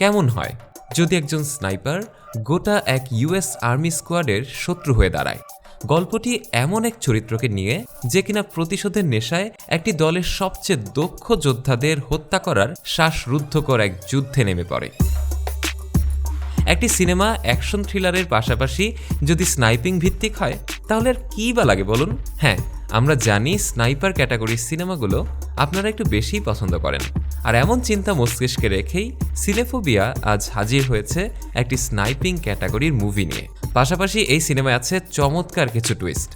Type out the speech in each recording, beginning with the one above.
কেমন হয়? যদি একজন স্নাইপার গোটা এক ইউএস আর্মি স্কোয়াডের শত্রু হয়ে দাঁড়ায়, গল্পটি এমন এক চরিত্রকে নিয়ে যে কিনা প্রতিশোধের নেশায় একটি দলের সবচেয়ে দক্ষ যোদ্ধাদের হত্যা করার শ্বাসরুদ্ধকর এক যুদ্ধে নেমে পড়ে। একটি সিনেমা অ্যাকশন থ্রিলারের পাশাপাশি যদি স্নাইপিং ভিত্তিক হয়, তাহলে আর কী বা লাগে বলুন? হ্যাঁ আমরা জানি স্নাইপার ক্যাটাগরির সিনেমাগুলো আপনারা একটু বেশিই পছন্দ করেন। আর এমন চিন্তা মস্তিষ্কে রেখেই সিনেফোবিয়া আজ হাজির হয়েছে একটি স্নাইপিং ক্যাটাগরির মুভি নিয়ে। পাশাপাশি এই সিনেমায় আছে চমৎকার কিছু টুইস্ট।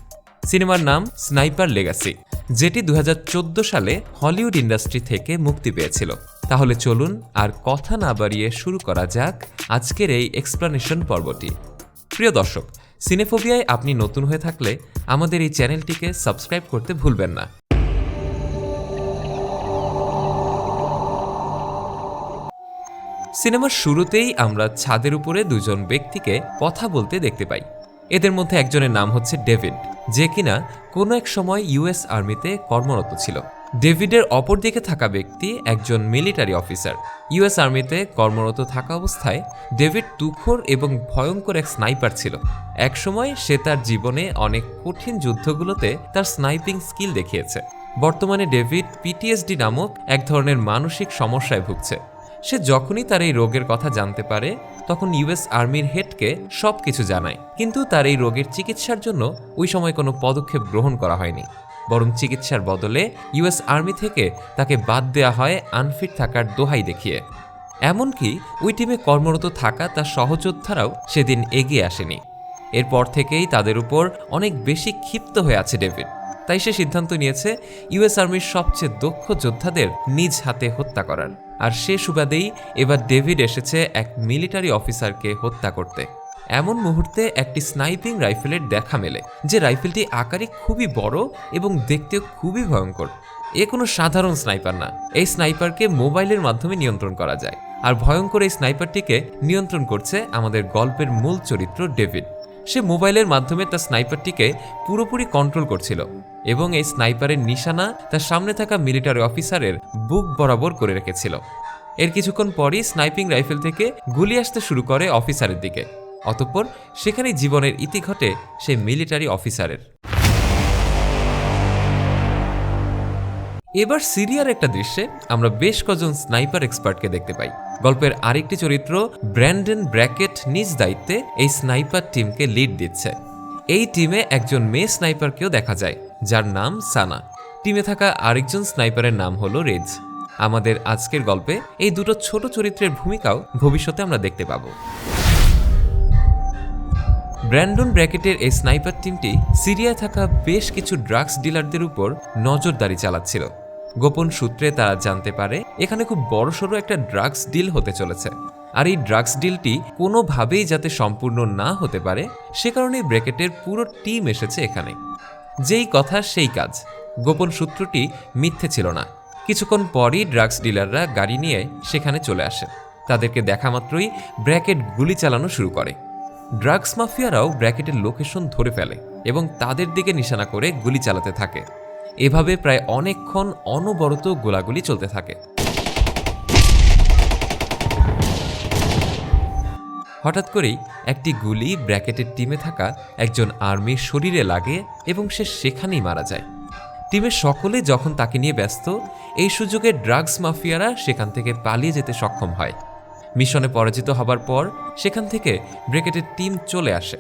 সিনেমার নাম স্নাইপার লেগাসি, যেটি দু হাজার চোদ্দ সালে হলিউড ইন্ডাস্ট্রি থেকে মুক্তি পেয়েছিল। তাহলে চলুন আর কথা না বাড়িয়ে শুরু করা যাক আজকের এই এক্সপ্লানেশন পর্বটি। প্রিয় দর্শক, সিনেফোবিয়ায় আপনি নতুন হয়ে থাকলে আমাদের এই চ্যানেলটিকে সাবস্ক্রাইব করতে ভুলবেন না। সিনেমার শুরুতেই আমরা ছাদের উপরে দুজন ব্যক্তিকে কথা বলতে দেখতে পাই। এদের মধ্যে একজনের নাম হচ্ছে ডেভিড, যে কিনা কোনো এক সময় ইউএস আর্মিতে কর্মরত ছিল। ডেভিডের অপর দিকে থাকা ব্যক্তি একজন মিলিটারি অফিসার। ইউএস আর্মিতে কর্মরত থাকা অবস্থায় ডেভিড তুখোর এবং ভয়ঙ্কর এক স্নাইপার ছিল। একসময় সে তার জীবনে অনেক কঠিন যুদ্ধগুলোতে তার স্নাইপিং স্কিল দেখিয়েছে। বর্তমানে ডেভিড পিটিএসডি নামক এক ধরনের মানসিক সমস্যায় ভুগছে। সে যখনই তার এই রোগের কথা জানতে পারে, তখন ইউএস আর্মির হেডকে সব কিছু জানায়। কিন্তু তার এই রোগের চিকিৎসার জন্য ওই সময় কোনো পদক্ষেপ গ্রহণ করা হয়নি। বরং চিকিৎসার বদলে ইউএস আর্মি থেকে তাকে বাদ দেওয়া হয় আনফিট থাকার দোহাই দেখিয়ে। এমনকি ওই টিমে কর্মরত থাকা তার সহযোদ্ধারাও সেদিন এগিয়ে আসেনি। এরপর থেকেই তাদের উপর অনেক বেশি ক্ষিপ্ত হয়ে আছে ডেভিড। তাই সে সিদ্ধান্ত নিয়েছে, ইউএস আর্মির সবচেয়ে দক্ষ যোদ্ধাদের নিজ হাতে হত্যা করার। আর সে সুবাদেই এবার ডেভিড এসেছে এক মিলিটারি অফিসারকে হত্যা করতে। এমন মুহূর্তে একটি স্নাইপিং রাইফেলের দেখা মেলে, যে রাইফেলটি আকারে খুবই বড় এবং দেখতেও খুবই ভয়ঙ্কর। এ কোনো সাধারণ স্নাইপার না, এই স্নাইপারকে মোবাইলের মাধ্যমে নিয়ন্ত্রণ করা যায়। আর ভয়ঙ্কর এই স্নাইপারটিকে নিয়ন্ত্রণ করছে আমাদের গল্পের মূল চরিত্র ডেভিড। সে মোবাইলের মাধ্যমে তার স্নাইপারটিকে পুরোপুরি কন্ট্রোল করছিল এবং এই স্নাইপারের নিশানা তার সামনে থাকা মিলিটারি অফিসারের বুক বরাবর করে রেখেছিল। এর কিছুক্ষণ পরই স্নাইপিং রাইফেল থেকে গুলি আসতে শুরু করে অফিসারের দিকে। অতঃপর সেখানেই জীবনের ইতি ঘটে সে মিলিটারি অফিসারের এবার সিরিয়ার একটা দৃশ্যে আমরা বেশ কজন স্নাইপার এক্সপার্টকে দেখতে পাই। গল্পের আরেকটি চরিত্র, ব্র্যান্ডন ব্র্যাকেট, নিজ দায়িত্বে এই স্নাইপার টিমকে লিড দিচ্ছে। এই টিমে একজন মেয়ে স্নাইপারকেও দেখা যায়, যার নাম সানা। টিমে থাকা আরেকজন স্নাইপারের নাম হলো রেজ। আমাদের আজকের গল্পে এই দুটো ছোট চরিত্রের ভূমিকাও ভবিষ্যতে আমরা দেখতে পাবো। ব্র্যান্ডন ব্র্যাকেটের এই স্নাইপার টিমটি সিরিয়ায় থাকা বেশ কিছু ড্রাগস ডিলারদের উপর নজরদারি চালাচ্ছিল। গোপন সূত্রে তারা জানতে পারে, এখানে খুব বড়সড় একটা ড্রাগস ডিল হতে চলেছে। আর এই ড্রাগস ডিলটি কোনোভাবেই যাতে সম্পূর্ণ না হতে পারে, সে কারণেই ব্র্যাকেটের পুরো টিম এসেছে এখানে। যেই কথা, সেই কাজ। গোপন সূত্রটি মিথ্যে ছিল না। কিছুক্ষণ পরই ড্রাগস ডিলাররা গাড়ি নিয়ে সেখানে চলে আসে। তাদেরকে দেখা মাত্রই ব্র্যাকেট গুলি চালানো শুরু করে। ড্রাগস মাফিয়ারাও ব্র্যাকেটের লোকেশন ধরে ফেলে এবং তাদের দিকে নিশানা করে গুলি চালাতে থাকে। এভাবে প্রায় অনেকক্ষণ অনবরত গোলাগুলি চলতে থাকে। হঠাৎ করেই একটি গুলি ব্র্যাকেটের টিমে থাকা একজন আর্মির শরীরে লাগে এবং সে সেখানেই মারা যায়। টিমের সকলে যখন তাকে নিয়ে ব্যস্ত, এই সুযোগে ড্রাগস মাফিয়ারা সেখান থেকে পালিয়ে যেতে সক্ষম হয়। মিশনে পরাজিত হবার পর সেখান থেকে ব্রেকেটের টিম চলে আসে।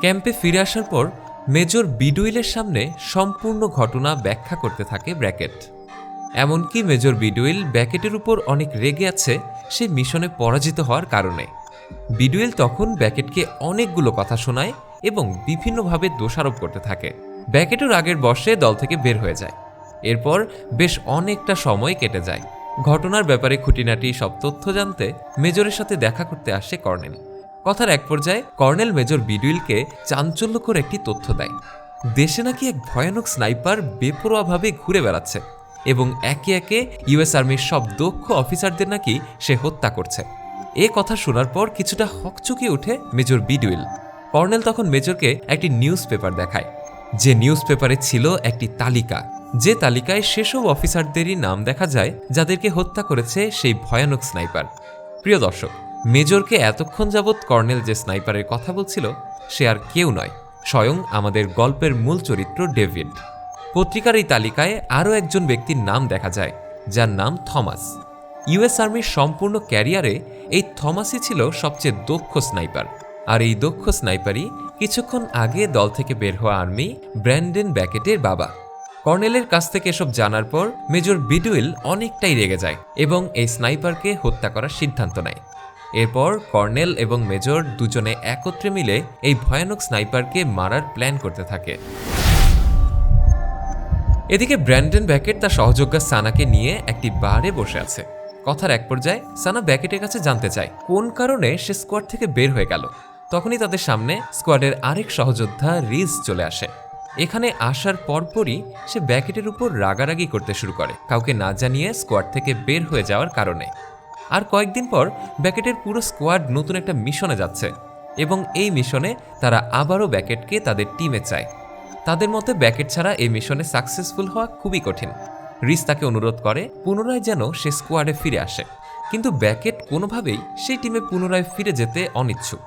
ক্যাম্পে ফিরে আসার পর মেজর বিডুইলের সামনে সম্পূর্ণ ঘটনা ব্যাখ্যা করতে থাকে ব্র্যাকেট। এমনকি মেজর বিডুইল ব্যাকেটের উপর অনেক রেগে আছে, সে মিশনে পরাজিত হওয়ার কারণে। বিডুইল তখন ব্যাকেটকে অনেকগুলো কথা শোনায় এবং বিভিন্নভাবে দোষারোপ করতে থাকে। ব্যাকেটও আগের বর্ষে দল থেকে বের হয়ে যায়। এরপর বেশ অনেকটা সময় কেটে যায়। ঘটনার ব্যাপারে খুঁটিনাটি সব তথ্য জানতে মেজরের সাথে দেখা করতে আসে কর্নেল। কথার এক পর্যায়ে কর্নেল মেজর বিডুইলকে চাঞ্চল্যকর একটি তথ্য দেয়। দেশে নাকি এক ভয়ানক স্নাইপার বেপরোয়াভাবে ঘুরে বেড়াচ্ছে এবং একে একে ইউএস আর্মির সব দক্ষ অফিসারদের নাকি সে হত্যা করছে। এ কথা শোনার পর কিছুটা হকচকিয়ে ওঠে মেজর বিডুইল। কর্নেল তখন মেজরকে একটি নিউজ পেপার দেখায়। যে নিউজ পেপারে ছিল একটি তালিকা। যে তালিকায় সেসব অফিসারদেরই নাম দেখা যায়, যাদেরকে হত্যা করেছে সেই ভয়ানক স্নাইপার। প্রিয় দর্শক মেজরকে এতক্ষণ যাবৎ কর্নেল যে স্নাইপারের কথা বলছিল, সে আর কেউ নয়, স্বয়ং আমাদের গল্পের মূল চরিত্র ডেভিড। পত্রিকার এই তালিকায় আরও একজন ব্যক্তির নাম দেখা যায়, যার নাম থমাস। ইউএস আর্মির সম্পূর্ণ ক্যারিয়ারে এই থমাসই ছিল সবচেয়ে দক্ষ স্নাইপার, আর এই দক্ষ স্নাইপারই কিছুক্ষণ আগে দল থেকে বের হওয়া আর্মি ব্র্যান্ডেন ব্যাকেটের বাবা। কর্নেলের কাছ থেকে এসব জানার পর মেজর বিডুইল অনেকটাই রেগে যায় এবং এই স্নাইপারকে হত্যা করার সিদ্ধান্ত নেয়। এরপর কর্নেল এবং মেজর দুজনে একত্রে মিলে এই ভয়ানক স্নাইপারকে মারার প্ল্যান করতে থাকে। এদিকে ব্র্যান্ডন ব্যাকেট তার সহযোগা সানাকে নিয়ে একটি বারে বসে আছে। কথার এক পর্যায়ে সানা ব্যাকেটের কাছে জানতে চায়, কোন কারণে সে স্কোয়াড থেকে বের হয়ে গেল? তখনই তাদের সামনে স্কোয়াডের আরেক সহযোদ্ধা রিজ চলে আসে। এখানে আসার পরপরই সে ব্যাকেটের উপর রাগারাগি করতে শুরু করে, কাউকে না জানিয়ে স্কোয়াড থেকে বের হয়ে যাওয়ার কারণে। আর কয়েকদিন পর ব্যাকেটের পুরো স্কোয়াড নতুন একটা মিশনে যাচ্ছে এবং এই মিশনে তারা আবারও ব্যাকেটকে তাদের টিমে চায়। তাদের মতে ব্যাকেট ছাড়া এই মিশনে সাকসেসফুল হওয়া খুবই কঠিন। রিস তাকে অনুরোধ করে, পুনরায় যেন সে স্কোয়াডে ফিরে আসে। কিন্তু ব্যাকেট কোনোভাবেই সেই টিমে পুনরায় ফিরে যেতে অনিচ্ছুক।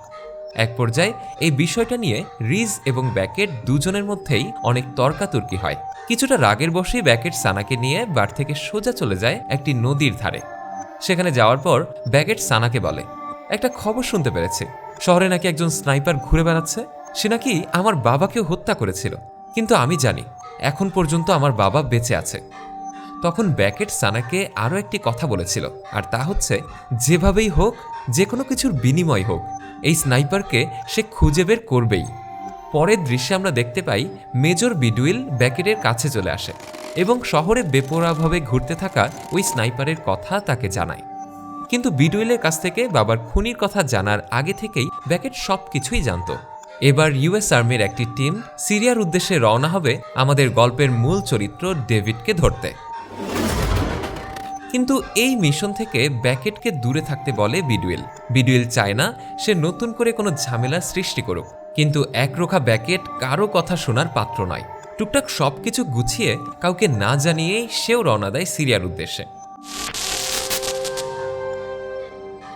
এক পর্যায়ে এই বিষয়টা নিয়ে রিজ এবং ব্যাকেট দুজনের মধ্যেই অনেক তর্কাতর্কি হয়। কিছুটা রাগের বসেই ব্যাকেট সানাকে নিয়ে বার থেকে সোজা চলে যায় একটি নদীর ধারে। সেখানে যাওয়ার পর ব্যাকেট সানাকে বলে, একটা খবর শুনতে পেরেছে। শহরে নাকি একজন স্নাইপার ঘুরে বেড়াচ্ছে? সে নাকি আমার বাবাকেও হত্যা করেছিল। কিন্তু আমি জানি, এখন পর্যন্ত আমার বাবা বেঁচে আছে। তখন ব্যাকেট সানাকে আরও একটি কথা বলেছিল, আর তা হচ্ছে, যেভাবেই হোক যে কোনো কিছুর বিনিময় হোক, এই স্নাইপারকে সে খুঁজে বের করবেই। পরের দৃশ্যে আমরা দেখতে পাই মেজর বিডুইল ব্যাকেটের কাছে চলে আসে এবং শহরে বেপরোয়াভাবে ঘুরতে থাকা ওই স্নাইপারের কথা তাকে জানায়। কিন্তু বিডুইলের কাছ থেকে বাবার খুনির কথা জানার আগে থেকেই ব্যাকেট সব কিছুই জানত। এবার ইউএস আর্মির একটি টিম সিরিয়ার উদ্দেশ্যে রওনা হবে আমাদের গল্পের মূল চরিত্র ডেভিডকে ধরতে। কিন্তু এই মিশন থেকে ব্যাকেটকে দূরে থাকতে বলে বিডুয়েল। বিডুয়েল চায় না সে নতুন করে কোনো ঝামেলা সৃষ্টি করুক। কিন্তু একরোখা ব্যাকেট কারও কথা শোনার পাত্র নয়। টুকটাক সবকিছু গুছিয়ে কাউকে না জানিয়েই সেও রওনা দেয় সিরিয়ার উদ্দেশ্যে।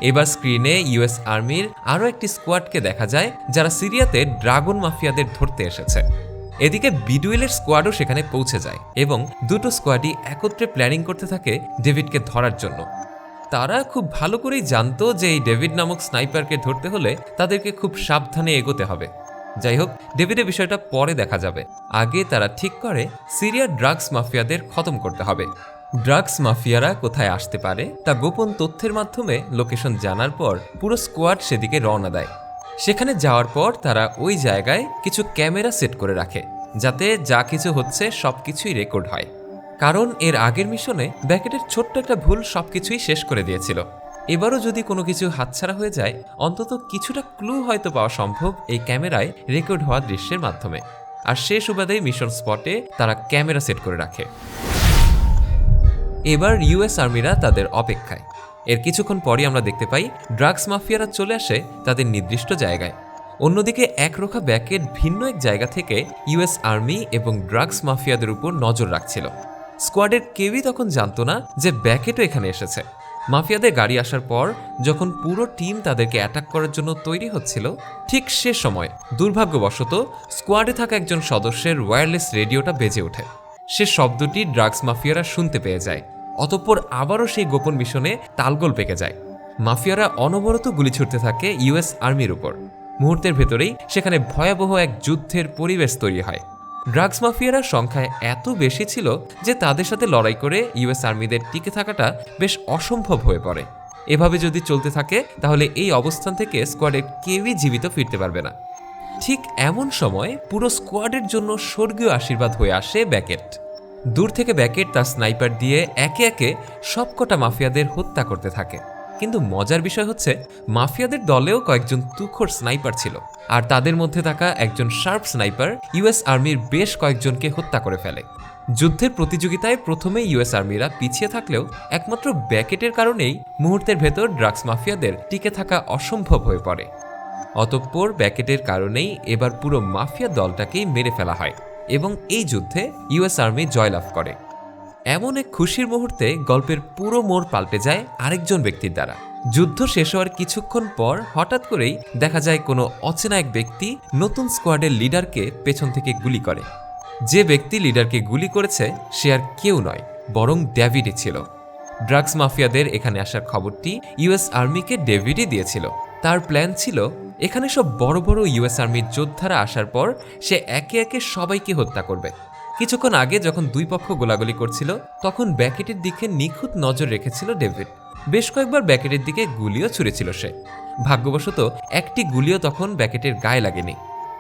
এবার স্ক্রিনে ইউএস আর্মির আরও একটি স্কোয়াডকে দেখা যায়, যারা সিরিয়াতে ড্রাগন মাফিয়াদের ধরতে এসেছে। এদিকে বিডুয়েলের স্কোয়াডও সেখানে পৌঁছে যায় এবং দুটো স্কোয়াডই একত্রে প্ল্যানিং করতে থাকে ডেভিডকে ধরার জন্য। তারা খুব ভালো করেই জানতো যে এই ডেভিড নামক স্নাইপারকে ধরতে হলে তাদেরকে খুব সাবধানে এগোতে হবে। যাই হোক, ডেভিডের বিষয়টা পরে দেখা যাবে। আগে তারা ঠিক করে সিরিয়ার ড্রাগস মাফিয়াদের খতম করতে হবে। ড্রাগস মাফিয়ারা কোথায় আসতে পারে তা গোপন তথ্যের মাধ্যমে লোকেশন জানার পর পুরো স্কোয়াড সেদিকে রওনা দেয়। সেখানে যাওয়ার পর তারা ওই জায়গায় কিছু ক্যামেরা সেট করে রাখে, যাতে যা কিছু হচ্ছে সব কিছুই রেকর্ড হয়। কারণ এর আগের মিশনে ব্যাকেটের ছোট্ট একটা ভুল সবকিছুই শেষ করে দিয়েছিল। এবারও যদি কোনো কিছু হাতছাড়া হয়ে যায়, অন্তত কিছুটা ক্লু হয়তো পাওয়া সম্ভব এই ক্যামেরায় রেকর্ড হওয়া দৃশ্যের মাধ্যমে। আর সে সুবাদেই মিশন স্পটে তারা ক্যামেরা সেট করে রাখে। এবার ইউএস আর্মিরা তাদের অপেক্ষায়। এর কিছুক্ষণ পরই আমরা দেখতে পাই, ড্রাগস মাফিয়ারা চলে আসে তাদের নির্দিষ্ট জায়গায়। অন্যদিকে একরোখা ব্যাকেট ভিন্ন এক জায়গা থেকে ইউএস আর্মি এবং ড্রাগস মাফিয়াদের উপর নজর রাখছিল। স্কোয়াডের কেউই তখন জানতো না যে ব্যাকেটও এখানে এসেছে। মাফিয়াদের গাড়ি আসার পর যখন পুরো টিম তাদেরকে অ্যাটাক করার জন্য তৈরি হচ্ছিল, ঠিক সে সময় দুর্ভাগ্যবশত স্কোয়াডে থাকা একজন সদস্যের ওয়্যারলেস রেডিওটা বেজে ওঠে। সে শব্দটি ড্রাগস মাফিয়ারা শুনতে পেয়ে যায়। অতঃপর আবারও সেই গোপন মিশনে তালগোল পেকে যায়। মাফিয়ারা অনবরত গুলি ছুটতে থাকে ইউএস আর্মির উপর। মুহূর্তের ভেতরেই সেখানে ভয়াবহ এক যুদ্ধের পরিবেশ তৈরি হয়। ড্রাগস মাফিয়ারা সংখ্যায় এত বেশি ছিল যে তাদের সাথে লড়াই করে ইউএস আর্মিদের টিকে থাকাটা বেশ অসম্ভব হয়ে পড়ে। এভাবে যদি চলতে থাকে, তাহলে এই অবস্থান থেকে স্কোয়াডের কেউই জীবিত ফিরতে পারবে না। ঠিক এমন সময় পুরো স্কোয়াডের জন্য স্বর্গীয় আশীর্বাদ হয়ে আসে ব্যাকেট। দূর থেকে ব্যাকেট তার স্নাইপার দিয়ে একে একে সবকটা মাফিয়াদের হত্যা করতে থাকে। কিন্তু মজার বিষয় হচ্ছে, মাফিয়াদের দলেও কয়েকজন তুখোর স্নাইপার ছিল, আর তাদের মধ্যে থাকা একজন শার্প স্নাইপার ইউএস আর্মির বেশ কয়েকজনকে হত্যা করে ফেলে। যুদ্ধের প্রতিযোগিতায় প্রথমে ইউএস আর্মিরা পিছিয়ে থাকলেও একমাত্র ব্যাকেটের কারণেই মুহূর্তের ভেতর ড্রাগস মাফিয়াদের টিকে থাকা অসম্ভব হয়ে পড়ে। অতঃপর ব্যাকেটের কারণেই এবার পুরো মাফিয়া দলটাকেই মেরে ফেলা হয়। এবং এই যুদ্ধে ইউএস আর্মি জয়লাভ করে। এমন এক খুশির মুহূর্তে গল্পের পুরো মোড় পাল্টে যায় আরেকজন ব্যক্তির দ্বারা। যুদ্ধ শেষ হওয়ার কিছুক্ষণ পর হঠাৎ করেই দেখা যায় কোনো অচেনা এক ব্যক্তি নতুন স্কোয়াডের লিডারকে পেছন থেকে গুলি করে। যে ব্যক্তি লিডারকে গুলি করেছে, সে আর কেউ নয়, বরং ড্যাভিডই ছিল। ড্রাগস মাফিয়াদের এখানে আসার খবরটি ইউএস আর্মিকে ডেভিডই দিয়েছিল। তার প্ল্যান ছিল এখানে সব বড় বড় ইউএস আর্মির যোদ্ধারা আসার পর সে একে একে সবাইকে হত্যা করবে। কিছুক্ষণ আগে যখন দুই পক্ষ গোলাগুলি করছিল, তখন ব্যাকেটের দিকে নিখুঁত নজর রেখেছিল ডেভিড। বেশ কয়েকবার ব্যাকেটের দিকে গুলিও ছুঁড়েছিল সে। ভাগ্যবশত, একটি গুলিও তখন ব্যাকেটের গায়ে লাগেনি।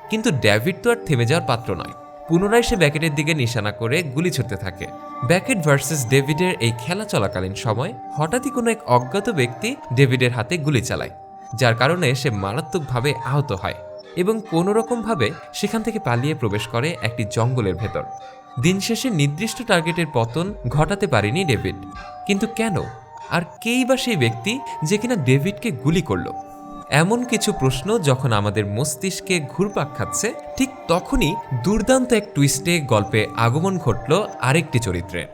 কিন্তু ডেভিড তো আর থেমে যাওয়ার পাত্র নয়। পুনরায় সে ব্যাকেটের দিকে নিশানা করে গুলি ছুটতে থাকে। ব্যাকেট ভার্সেস ডেভিডের এই খেলা চলাকালীন সময় হঠাৎই কোনো এক অজ্ঞাত ব্যক্তি ডেভিডের হাতে গুলি চালায়। যার কারণে সে মারাত্মকভাবে আহত হয় এবং কোনো রকমভাবে সেখান থেকে পালিয়ে প্রবেশ করে একটি জঙ্গলের ভেতর। দিন শেষে নির্দিষ্ট টার্গেটের পতন ঘটাতে পারেনি ডেভিড। কিন্তু কেন? আর কেই বা সেই ব্যক্তি যে কিনা ডেভিডকে গুলি করল? এমন কিছু প্রশ্ন যখন আমাদের মস্তিষ্কে ঘুরপাক খাচ্ছে, ঠিক তখনই দুর্দান্ত এক টুইস্টে গল্পে আগমন ঘটল আরেকটি চরিত্রের।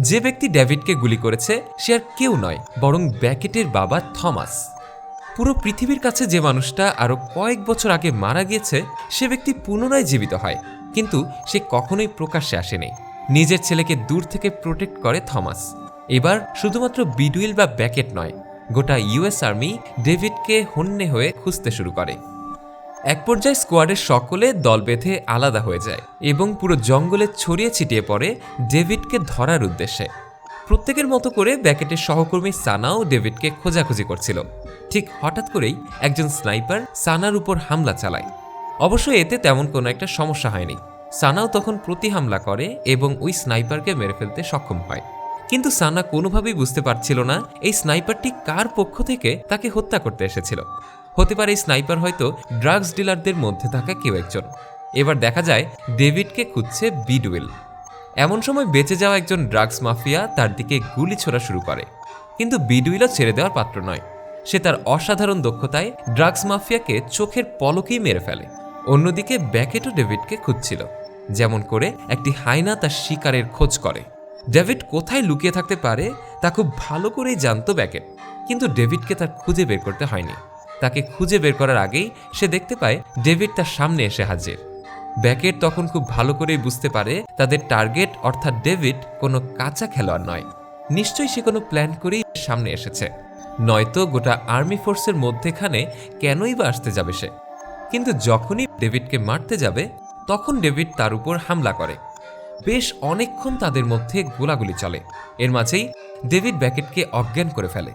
যে ব্যক্তি ডেভিডকে গুলি করেছে, সে আর কেউ নয়, বরং ব্যাকেটের বাবা থমাস। পুরো পৃথিবীর কাছে যে মানুষটা আরও কয়েক বছর আগে মারা গিয়েছে, সে ব্যক্তি পুনরায় জীবিত হয়, কিন্তু সে কখনোই প্রকাশ্যে আসেনি। নিজের ছেলেকে দূর থেকে প্রোটেক্ট করে থমাস। এবার শুধুমাত্র বিডুইল বা ব্যাকেট নয়, গোটা ইউএস আর্মি ডেভিডকে হন্যে হয়ে খুঁজতে শুরু করে। এক পর্যায়ে স্কোয়াডের সকলে দল বেঁধে আলাদা হয়ে যায় এবং পুরো জঙ্গলে ছড়িয়ে ছিটিয়ে পড়ে ডেভিডকে ধরার উদ্দেশ্যে। প্রত্যেকের মতো করে ব্যাকেটের সহকর্মী সানাও ডেভিডকে খোঁজাখুঁজি করছিল। ঠিক হঠাৎ করেই একজন স্নাইপার সানার উপর হামলা চালায়। অবশ্য এতে তেমন কোনো একটা সমস্যা হয়নি। সানাও তখন প্রতি হামলা করে এবং ওই স্নাইপারকে মেরে ফেলতে সক্ষম হয়। কিন্তু সানা কোনোভাবেই বুঝতে পারছিল না এই স্নাইপারটি কার পক্ষ থেকে তাকে হত্যা করতে এসেছিল। হতে পারে এই স্নাইপার হয়তো ড্রাগস ডিলারদের মধ্যে থাকা কেউ একজন। এবার দেখা যায় ডেভিডকে খুঁজছে বিডউইল। এমন সময় বেঁচে যাওয়া একজন ড্রাগস মাফিয়া তার দিকে গুলি ছোড়া শুরু করে। কিন্তু বিডউইলও ছেড়ে দেওয়ার পাত্র নয়। সে তার অসাধারণ দক্ষতায় ড্রাগস মাফিয়াকে চোখের পলকেই মেরে ফেলে। অন্যদিকে ব্যাকেটও ডেভিডকে খুঁজছিল, যেমন করে একটি হাইনা তার শিকারের খোঁজ করে। ডেভিড কোথায় লুকিয়ে থাকতে পারে তা খুব ভালো করেই জানতো ব্যাকেট, কিন্তু ডেভিডকে তার খুঁজে বের করতে হয়নি। তাকে খুঁজে বের করার আগেই সে দেখতে পায় ডেভিড তার সামনে এসে হাজির। ব্যাকেট তখন খুব ভালো করেই বুঝতে পারে তাদের টার্গেট অর্থাৎ ডেভিড কোনো কাঁচা খেলোয়াড় নয়। নিশ্চয়ই সে কোনো প্ল্যান করেই সামনে এসেছে। নয়তো গোটা আর্মি ফোর্সের মধ্যেখানে কেনই বা আসতে যাবে সে? কিন্তু যখনই ডেভিডকে মারতে যাবে, তখন ডেভিড তার উপর হামলা করে। বেশ অনেকক্ষণ তাদের মধ্যে গোলাগুলি চলে। এর মাঝেই ডেভিড ব্যাকেটকে অজ্ঞান করে ফেলে।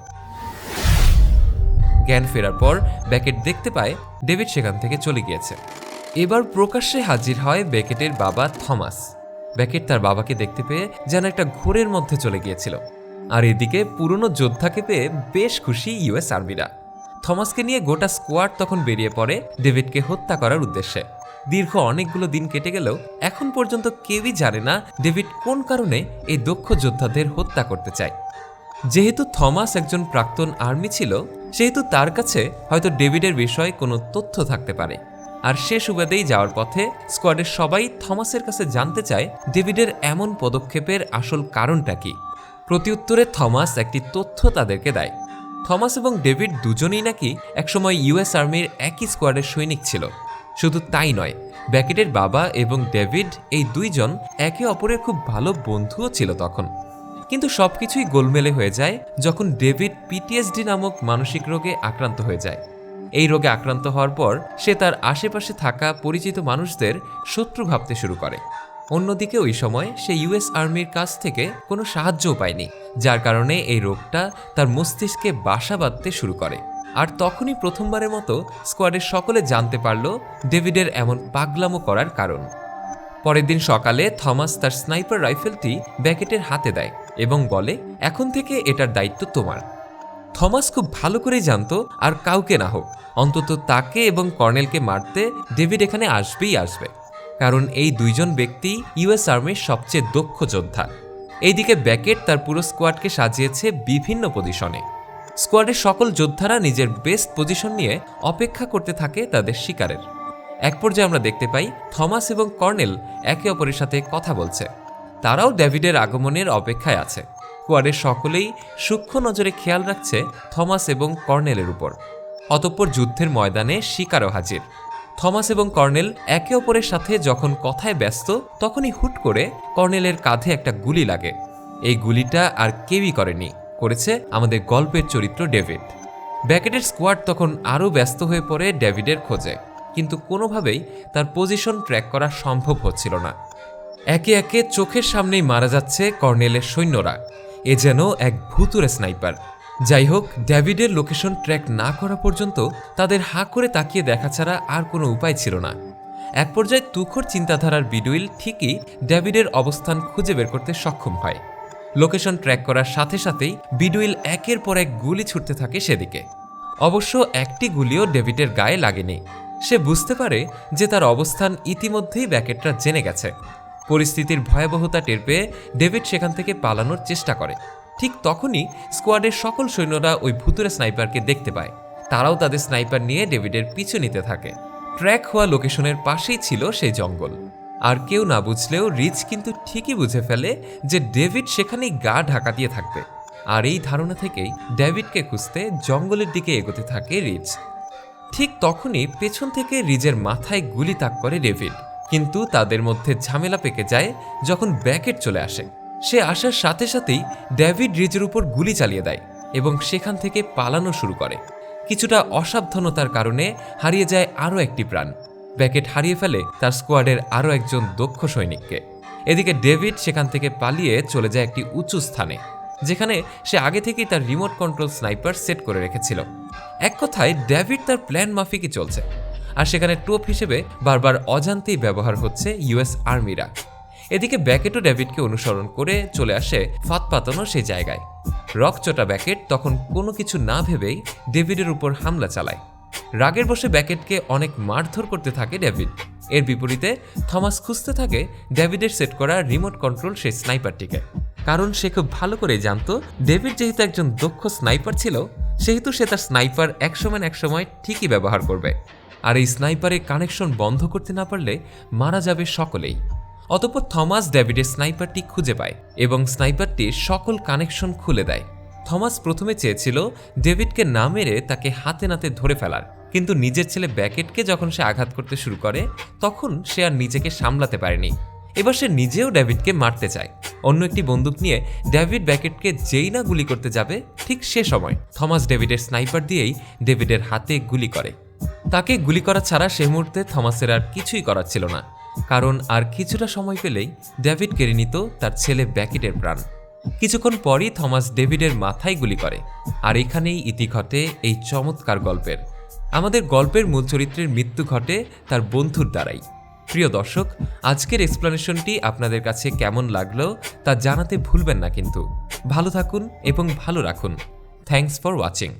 জ্ঞান ফেরার পর ব্যাকেট দেখতে পায় ডেভিড সেখান থেকে চলে গিয়েছে। এবার প্রকাশ্যে হাজির হয় ব্যাকেটের বাবা থমাস। ব্যাকেট তার বাবাকে দেখতে পেয়ে যেন একটা ঘোরের মধ্যে চলে গিয়েছিল। আর এদিকে পুরনো যোদ্ধাকে পেয়ে বেশ খুশি ইউএস আর্মিরা। থমাসকে নিয়ে গোটা স্কোয়াড তখন বেরিয়ে পড়ে ডেভিডকে হত্যা করার উদ্দেশ্যে। দীর্ঘ অনেকগুলো দিন কেটে গেলেও এখন পর্যন্ত কেউই জানে না ডেভিড কোন কারণে এই দক্ষ যোদ্ধাদের হত্যা করতে চায়। যেহেতু থমাস একজন প্রাক্তন আর্মি ছিল, সেহেতু তার কাছে হয়তো ডেভিডের বিষয়ে কোনো তথ্য থাকতে পারে। আর সে সুবাদেই যাওয়ার পথে স্কোয়াডের সবাই থমাসের কাছে জানতে চায় ডেভিডের এমন পদক্ষেপের আসল কারণটা কি। প্রত্যুত্তরে থমাস একটি তথ্য তাদেরকে দেয়। থমাস এবং ডেভিড দুজনেই নাকি একসময় ইউএস আর্মির একই স্কোয়াডের সৈনিক ছিল। শুধু তাই নয়, ব্যাকেটের বাবা এবং ডেভিড এই দুইজন একে অপরের খুব ভালো বন্ধুও ছিল তখন। কিন্তু সবকিছুই গোলমেলে হয়ে যায় যখন ডেভিড পিটিএসডি নামক মানসিক রোগে আক্রান্ত হয়ে যায়। এই রোগে আক্রান্ত হওয়ার পর সে তার আশেপাশে থাকা পরিচিত মানুষদের শত্রু ভাবতে শুরু করে। অন্যদিকে ওই সময় সে ইউএস আর্মির কাছ থেকে কোনো সাহায্যও পায়নি, যার কারণে এই রোগটা তার মস্তিষ্কে বাসা বাঁধতে শুরু করে। আর তখনই প্রথমবারের মতো স্কোয়াডের সকলে জানতে পারল ডেভিডের এমন পাগলামো করার কারণ। পরের দিন সকালে থমাস তার স্নাইপার রাইফেলটি ব্যাকেটের হাতে দেয় এবং বলে, এখন থেকে এটার দায়িত্ব তোমার। থমাস খুব ভালো করেই জানতো আর কাউকে না হোক, অন্তত তাকে এবং কর্নেলকে মারতে ডেভিড এখানে আসবেই আসবে। কারণ এই দুইজন ব্যক্তি ইউএস আর্মির সবচেয়ে দক্ষ যোদ্ধা। এইদিকে ব্যাকেট তার পুরো স্কোয়াডকে সাজিয়েছে বিভিন্ন পজিশনে। স্কোয়াডের সকল যোদ্ধারা নিজের বেস্ট পজিশন নিয়ে অপেক্ষা করতে থাকে তাদের শিকারের। এক পর্যায়ে আমরা দেখতে পাই থমাস এবং কর্নেল একে অপরের সাথে কথা বলছে। তারাও ডেভিডের আগমনের অপেক্ষায় আছে। স্কোয়াডের সকলেই সূক্ষ্ম নজরে খেয়াল রাখছে থমাস এবং কর্নেলের উপর। অতঃপর যুদ্ধের ময়দানে শিকারও হাজির। থমাস এবং কর্নেল একে অপরের সাথে যখন কথায় ব্যস্ত, তখনই হুট করে কর্নেলের কাঁধে একটা গুলি লাগে। এই গুলিটা আর কেউই করেনি, করেছে আমাদের গল্পের চরিত্র ডেভিড। ব্যাকেটের স্কোয়াড তখন আরও ব্যস্ত হয়ে পড়ে ডেভিডের খোঁজে, কিন্তু কোনোভাবেই তার পজিশন ট্র্যাক করা সম্ভব হচ্ছিল না। একে একে চোখের সামনেই মারা যাচ্ছে কর্নেলের সৈন্যরা। এ যেন এক ভুতুরে স্নাইপার। যাই হোক ডেভিডের লোকেশন ট্র্যাক না করা পর্যন্ত তাদের হাঁ করে তাকিয়ে দেখা ছাড়া আর কোনো উপায় ছিল না। এক পর্যায়ে তুখর চিন্তাধারার বিডুইল ঠিকই ডেভিডের অবস্থান খুঁজে বের করতে সক্ষম হয়। লোকেশন ট্র্যাক করার সাথে সাথেই বিডুইল একের পর এক গুলি ছুটতে থাকে সেদিকে। অবশ্য একটি গুলিও ডেভিডের গায়ে লাগেনি। সে বুঝতে পারে যে তার অবস্থান ইতিমধ্যেই ব্যাকেটরা জেনে গেছে। পরিস্থিতির ভয়াবহতা টের পেয়ে ডেভিড সেখান থেকে পালানোর চেষ্টা করে। ঠিক তখনই স্কোয়াডের সকল সৈন্যরা ওই ভুতুরে স্নাইপারকে দেখতে পায়। তারাও তাদের স্নাইপার নিয়ে ডেভিডের পিছু নিতে থাকে। ট্র্যাক হওয়া লোকেশনের পাশেই ছিল সেই জঙ্গল। আর কেউ না বুঝলেও রিচ কিন্তু ঠিকই বুঝে ফেলে যে ডেভিড সেখানেই গা ঢাকা দিয়ে থাকবে। আর এই ধারণা থেকেই ডেভিডকে খুঁজতে জঙ্গলের দিকে এগোতে থাকে রিচ। ঠিক তখনই পেছন থেকে রিজের মাথায় গুলি তাক করে ডেভিড। কিন্তু তাদের মধ্যে ঝামেলা পেকে যায় যখন ব্যাকেট চলে আসে। সে আসার সাথে সাথেই ডেভিড রিজের উপর গুলি চালিয়ে দেয় এবং সেখান থেকে পালানো শুরু করে। কিছুটা অসাবধানতার কারণে হারিয়ে যায় আরও একটি প্রাণ। ব্যাকেট হারিয়ে ফেলে তার স্কোয়াডের আরও একজন দক্ষ সৈনিককে। এদিকে ডেভিড সেখান থেকে পালিয়ে চলে যায় একটি উঁচু স্থানে, যেখানে সে আগে থেকেই তার রিমোট কন্ট্রোল স্নাইপার সেট করে রেখেছিল। এক কথায়, ডেভিড তার প্ল্যান মাফিকই চলছে। আর সেখানে টোপ হিসেবে বারবার অজান্তেই ব্যবহার হচ্ছে ইউএস আর্মিরা। এদিকে ব্যাকেটও ডেভিডকে অনুসরণ করে চলে আসে ফাঁদ পাতানো সেই জায়গায়। রকচটা ব্যাকেট তখন কোনো কিছু না ভেবেই ডেভিডের উপর হামলা চালায়। রাগের বসে ব্যাকেটকে অনেক মারধর করতে থাকে ডেভিড। এর বিপরীতে থমাস খুঁজতে থাকে ডেভিডের সেট করা রিমোট কন্ট্রোল সেই স্নাইপারটিকে। কারণ সে খুব ভালো করে জানতো, ডেভিড যেহেতু একজন দক্ষ স্নাইপার ছিল, সেহেতু সে তার স্নাইপার একসময় না একসময় ঠিকই ব্যবহার করবে। আর এই স্নাইপারের কানেকশন বন্ধ করতে না পারলে মারা যাবে সকলেই। অতপর থমাস ডেভিডের স্নাইপারটি খুঁজে পায় এবং স্নাইপারটির সকল কানেকশন খুলে দেয়। থমাস প্রথমে চেয়েছিল ডেভিডকে না মেরে তাকে হাতে নাতে ধরে ফেলার, কিন্তু নিজের ছেলে ব্যাকেটকে যখন সে আঘাত করতে শুরু করে, তখন সে আর নিজেকে সামলাতে পারেনি। এবার সে নিজেও ডেভিডকে মারতে চায়। অন্য একটি বন্দুক নিয়ে ডেভিড ব্যাকেটকে যেই না গুলি করতে যাবে, ঠিক সে সময় থমাস ডেভিডের স্নাইপার দিয়েই ডেভিডের হাতে গুলি করে। তাকে গুলি করা ছাড়া সে মুহূর্তে থমাসের আর কিছুই করার ছিল না, কারণ আর কিছুটা সময় পেলেই ডেভিড কেড়ে নিত তার ছেলে ব্যাকেটের প্রাণ। কিছুক্ষণ পরই থমাস ডেভিডের মাথায় গুলি করে, আর এখানেই ইতি ঘটে এই চমৎকার গল্পের। আমাদের গল্পের মূল চরিত্রের মৃত্যু ঘটে তার বন্ধুর দ্বারাই। প্রিয় দর্শক, আজকের এক্সপ্লানেশনটি আপনাদের কাছে কেমন লাগল তা জানাতে ভুলবেন না কিন্তু। ভালো থাকুন এবং ভালো রাখুন। Thanks for watching.